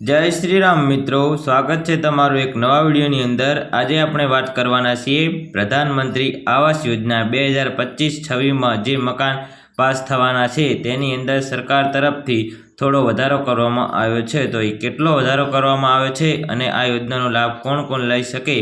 જય શ્રી રામ મિત્રો, સ્વાગત છે તમારું એક નવા વિડીયોની અંદર. આજે આપણે વાત કરવાના છીએ પ્રધાનમંત્રી આવાસ યોજના બે હજાર પચીસ છવ્વીસમાં જે મકાન પાસ થવાના છે તેની અંદર સરકાર તરફથી થોડો વધારો કરવામાં આવ્યો છે. તો એ કેટલો વધારો કરવામાં આવ્યો છે અને આ યોજનાનો લાભ કોણ કોણ લઈ શકે?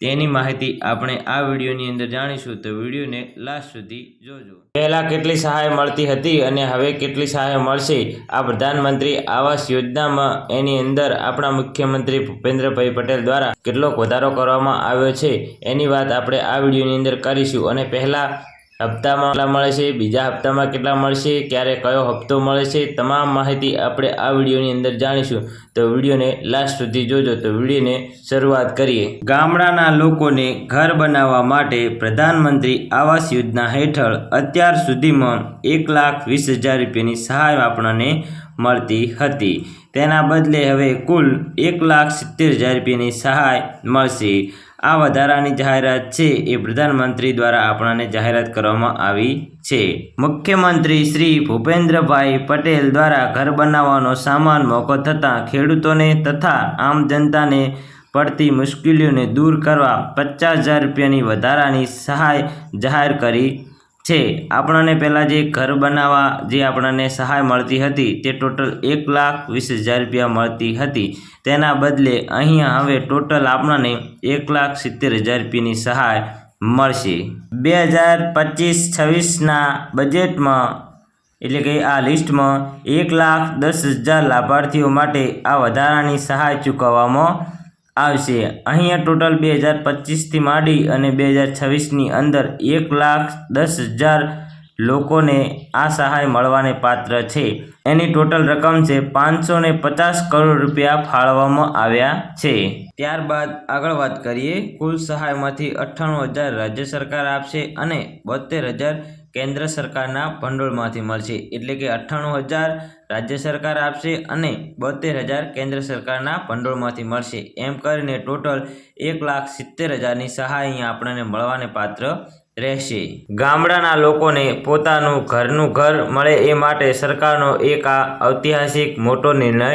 તેની માહિતી આપણે આ વિડીયોની અંદર જાણીશું. તો વિડીયોને લાસ્ટ સુધી જોજો. પહેલાં કેટલી સહાય મળતી હતી અને હવે કેટલી સહાય મળશે? આ પ્રધાનમંત્રી આવાસ યોજનામાં એની અંદર આપણા મુખ્યમંત્રી ભૂપેન્દ્રભાઈ પટેલ દ્વારા કેટલોક વધારો કરવામાં આવ્યો છે. એની વાત આપણે આ વિડીયોની અંદર કરીશું. અને પહેલાં હપ્તામાં કેટલા મળે છે, બીજા હપ્તામાં કેટલા મળશે, ક્યારે કયો હપ્તો મળે છે, તમામ માહિતી આપણે આ વિડીયોની અંદર જાણીશું. તો વિડીયોને લાસ્ટ સુધી જોજો, તો વિડીયોને શરૂઆત કરીએ. ગામડાના લોકોને ઘર બનાવવા માટે પ્રધાનમંત્રી આવાસ યોજના હેઠળ અત્યાર સુધીમાં એક લાખ વીસ હજાર રૂપિયાની સહાય આપણને મળતી હતી. તેના બદલે હવે કુલ એક લાખ સિત્તેર હજાર રૂપિયાની સહાય મળશે. આ વધારાની જાહેરાત છે એ પ્રધાનમંત્રી દ્વારા આપણને જાહેરાત કરવામાં આવી છે. મુખ્યમંત્રી શ્રી ભૂપેન્દ્રભાઈ પટેલ દ્વારા ઘર બનાવવાનો સામાન મોકો થતાં ખેડૂતોને તથા આમ જનતાને પડતી મુશ્કેલીઓને દૂર કરવા પચાસ હજાર રૂપિયાની વધારાની સહાય જાહેર કરી છે. આપણને પહેલાં જે ઘર બનાવવા જે આપણને સહાય મળતી હતી તે ટોટલ એક લાખ વીસ હજાર રૂપિયા મળતી હતી. તેના બદલે અહીંયા હવે ટોટલ આપણને એક લાખ સિત્તેર હજાર રૂપિયાની સહાય મળશે. બે હજાર પચીસ છવ્વીસના બજેટમાં એટલે કે આ લિસ્ટમાં એક લાખ દસ હજાર લાભાર્થીઓ માટે આ વધારાની સહાય ચૂકવવામાં આવશે. અહીંયા ટોટલ બે હજાર પચીસથી માંડી અને બે હજાર છવ્વીસની અંદર એક લાખ દસ હજાર લોકોને આ સહાય મળવાને પાત્ર છે. એની ટોટલ રકમ છે પાંચસો પચાસ કરોડ રૂપિયા ફાળવવામાં આવ્યા છે. ત્યારબાદ આગળ વાત કરીએ. કુલ સહાયમાંથી અઠ્ઠાણું હજાર રાજ્ય સરકાર આપશે અને બોતેર હજાર કેન્દ્ર સરકારના ભંડોળમાંથી મળશે. એટલે કે અઠ્ઠાણું હજાર રાજ્ય સરકાર આપશે અને બોતેર હજાર કેન્દ્ર સરકારના ભંડોળમાંથી મળશે. એમ કરીને ટોટલ એક લાખ સિત્તેર હજારની સહાય અહીંયા આપણને મળવાને પાત્ર રહેશે. ગામડાના લોકોને પોતાનું ઘરનું ઘર મળે એ માટે સરકારનો એક આ ઐતિહાસિક મોટો નિર્ણય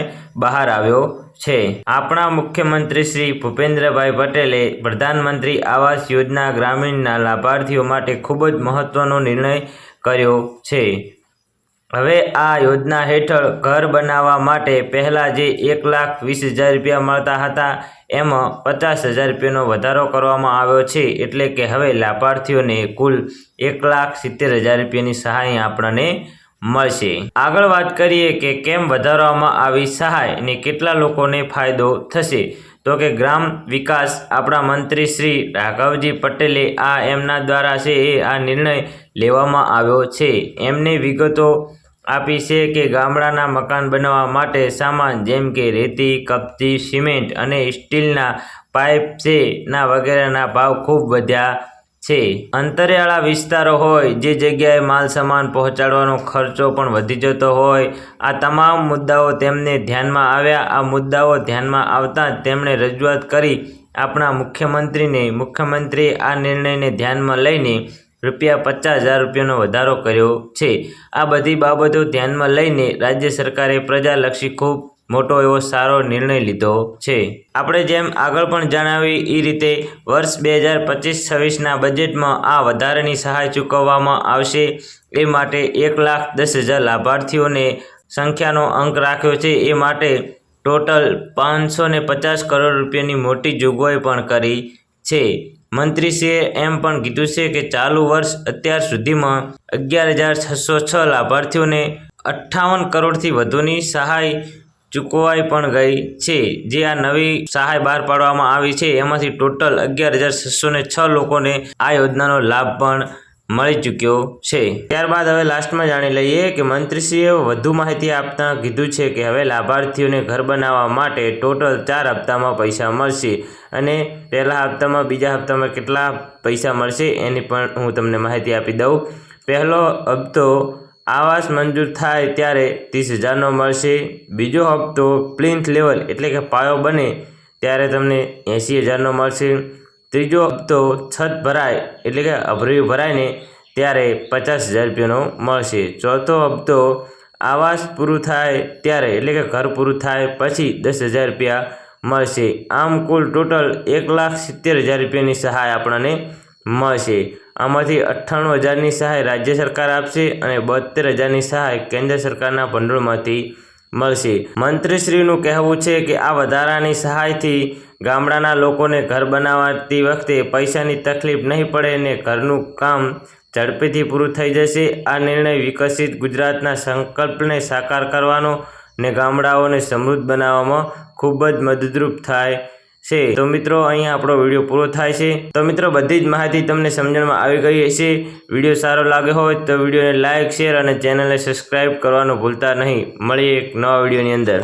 બહાર આવ્યો. છે. આપણા મુખ્યમંત્રી શ્રી ભૂપેન્દ્રભાઈ પટેલે પ્રધાનમંત્રી આવાસ યોજના ગ્રામીણના લાભાર્થીઓ માટે ખૂબ જ મહત્વનો નિર્ણય કર્યો છે. હવે આ યોજના હેઠળ ઘર બનાવવા માટે પહેલાં જે એક લાખ વીસ હજાર રૂપિયા મળતા હતા, એમાં પચાસ હજાર રૂપિયાનો વધારો કરવામાં આવ્યો છે. એટલે કે હવે લાભાર્થીઓને કુલ એક લાખ સિત્તેર હજાર રૂપિયાની સહાય આપણને મળશે. આગળ વાત કરીએ કે કેમ વધારવામાં આવી સહાય અને કેટલા લોકોને ફાયદો થશે. તો કે ગ્રામ વિકાસ આપણા મંત્રી શ્રી રાઘવજી પટેલે આ એમના દ્વારા છે એ આ નિર્ણય લેવામાં આવ્યો છે. એમને વિગતો આપી છે કે ગામડાના મકાન બનાવવા માટે સામાન જેમ કે રેતી, કપચી, સિમેન્ટ અને સ્ટીલના પાઇપ છે ના વગેરેના ભાવ ખૂબ વધ્યા છે. અંતરિયાળા વિસ્તારો હોય, જે જગ્યાએ માલ સામાન પહોંચાડવાનો ખર્ચો પણ વધી જતો હોય, આ તમામ મુદ્દાઓ તેમને ધ્યાનમાં આવ્યા. આ મુદ્દાઓ ધ્યાનમાં આવતા જ તેમણે રજૂઆત કરી આપણા મુખ્યમંત્રીને. મુખ્યમંત્રીએ આ નિર્ણયને ધ્યાનમાં લઈને રૂપિયા પચાસ હજાર રૂપિયાનો વધારો કર્યો છે. આ બધી બાબતો ધ્યાનમાં લઈને રાજ્ય સરકારે પ્રજાલક્ષી ખૂબ મોટો એવો સારો નિર્ણય લીધો છે. આપણે જેમ આગળ પણ જણાવી એ રીતે વર્ષ બે હજાર પચીસ છવ્વીસના બજેટમાં આ વધારાની સહાય ચૂકવવામાં આવશે. એ માટે એક લાખ દસ હજાર લાભાર્થીઓને સંખ્યાનો અંક રાખ્યો છે. એ માટે ટોટલ પાંચસો ને પચાસ કરોડ રૂપિયાની મોટી જોગવાઈ પણ કરી છે. મંત્રીશ્રીએ એમ પણ કીધું છે કે ચાલુ વર્ષ અત્યાર સુધીમાં અગિયાર હજાર છસો છ લાભાર્થીઓને અઠ્ઠાવન કરોડથી વધુની સહાય ચૂકવાઈ પણ ગઈ છે. જે આ નવી સહાય બહાર પાડવામાં આવી છે, એમાંથી ટોટલ અગિયાર હજાર છસો ને છ લોકોને આ યોજનાનો લાભ પણ મળી ચૂક્યો છે. ત્યારબાદ હવે લાસ્ટમાં જાણી લઈએ કે મંત્રીશ્રીએ વધુ માહિતી આપતા કીધું છે કે હવે લાભાર્થીઓને ઘર બનાવવા માટે ટોટલ ચાર હપ્તામાં પૈસા મળશે અને પહેલા હપ્તામાં બીજા હપ્તામાં કેટલા પૈસા મળશે એની પણ હું તમને માહિતી આપી દઉં. પહેલો હપ્તો આવાસ મંજૂર થાય ત્યારે ત્રીસ હજારનો મળશે. બીજો હપ્તો પ્લિન્થ લેવલ એટલે કે પાયો બને ત્યારે તમને એંસી હજારનો મળશે. ત્રીજો હપ્તો છત ભરાય એટલે કે અભર્યું ભરાય ને ત્યારે પચાસ હજાર રૂપિયાનો મળશે. ચોથો હપ્તો આવાસ પૂરું થાય ત્યારે એટલે કે ઘર પૂરું થાય પછી દસ હજાર રૂપિયા મળશે. આમ કુલ ટોટલ એક લાખ સિત્તેર હજાર રૂપિયાની સહાય આપણને મળશે. આમાંથી અઠ્ઠાણું હજારની સહાય રાજ્ય સરકાર આપશે અને બોતેર હજારની સહાય કેન્દ્ર સરકારના ભંડોળમાંથી મળશે. મંત્રીશ્રીનું કહેવું છે કે આ વધારાની સહાયથી ગામડાના લોકોને ઘર બનાવતી વખતે પૈસાની તકલીફ નહીં પડે અને ઘરનું કામ ઝડપીથી પૂરું થઈ જશે. આ નિર્ણય વિકસિત ગુજરાતના સંકલ્પને સાકાર કરવાનો ને ગામડાઓને સમૃદ્ધ બનાવવામાં ખૂબ જ મદદરૂપ થાય છે. તો મિત્રો અહીંયા આપણો વીડિયો પૂરો થાય છે. તો મિત્રો, બધી જ માહિતી તમને સમજણમાં આવી ગઈ હશે. વીડિયો સારો લાગ્યો હોય તો વિડીયોને લાઇક શેર અને ચેનલને સબસ્ક્રાઈબ કરવાનું ભૂલતા નહીં. મળીએ એક નવા વિડીયોની અંદર.